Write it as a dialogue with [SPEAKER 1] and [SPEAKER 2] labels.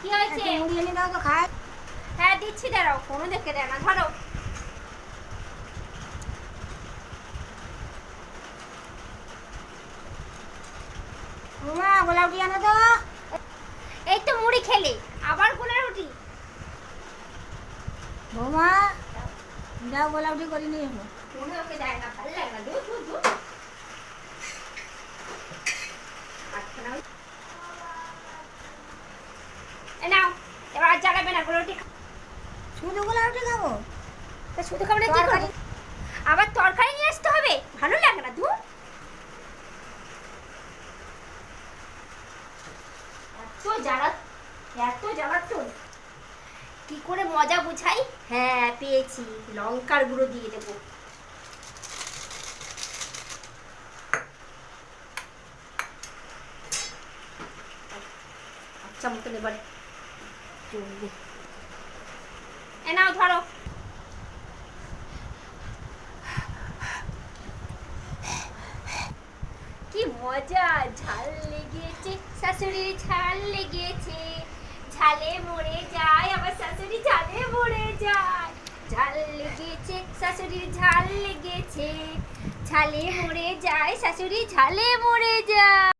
[SPEAKER 1] কি হয়েছে?
[SPEAKER 2] মুড়ি এনে দাও তো খায়
[SPEAKER 1] হ্যাঁ দিচ্ছি দাঁড়াও কোনো দেখে দেয় না ধরো।
[SPEAKER 2] বৌমা গোলাপটি আনো তো।
[SPEAKER 1] এই তো মুড়ি খেলে আবার গোলা রুটি?
[SPEAKER 2] বৌমা যাও গোলাপটি করে নিয়ে এসো।
[SPEAKER 1] মনে ওকে যায় না ভালো লাগে না দূর দূর দূর আচ্ছা নাও এ নাও এবার আর জ্বালাবে না গোলা রুটি খা-
[SPEAKER 2] শুধু গোলাপটি খাব?
[SPEAKER 1] তা শুধু খাবে না কি করব? আবার তরকারি নিয়ে আসতে হবে? ভালো লাগে না দূর এত জ্বালা এত জ্বালাতন কি করে মজা বুঝাই? হ্যাঁ পেয়েছি। লঙ্কার গুঁড়ো দিয়ে দেবো। আচ্ছা মতন এবার চলবে এ ধরো। কি মজা, ঝাল লেগেছে, শাশুড়ির ঝাল লেগেছে। ঝালে মরে যায় আবার শাশুড়ি ঝালে মরে যায়। ঝাল লেগেছে, শাশুড়ির ঝাল লেগেছে। ঝালে মরে যায়, শাশুড়ি ঝালে মরে যায়।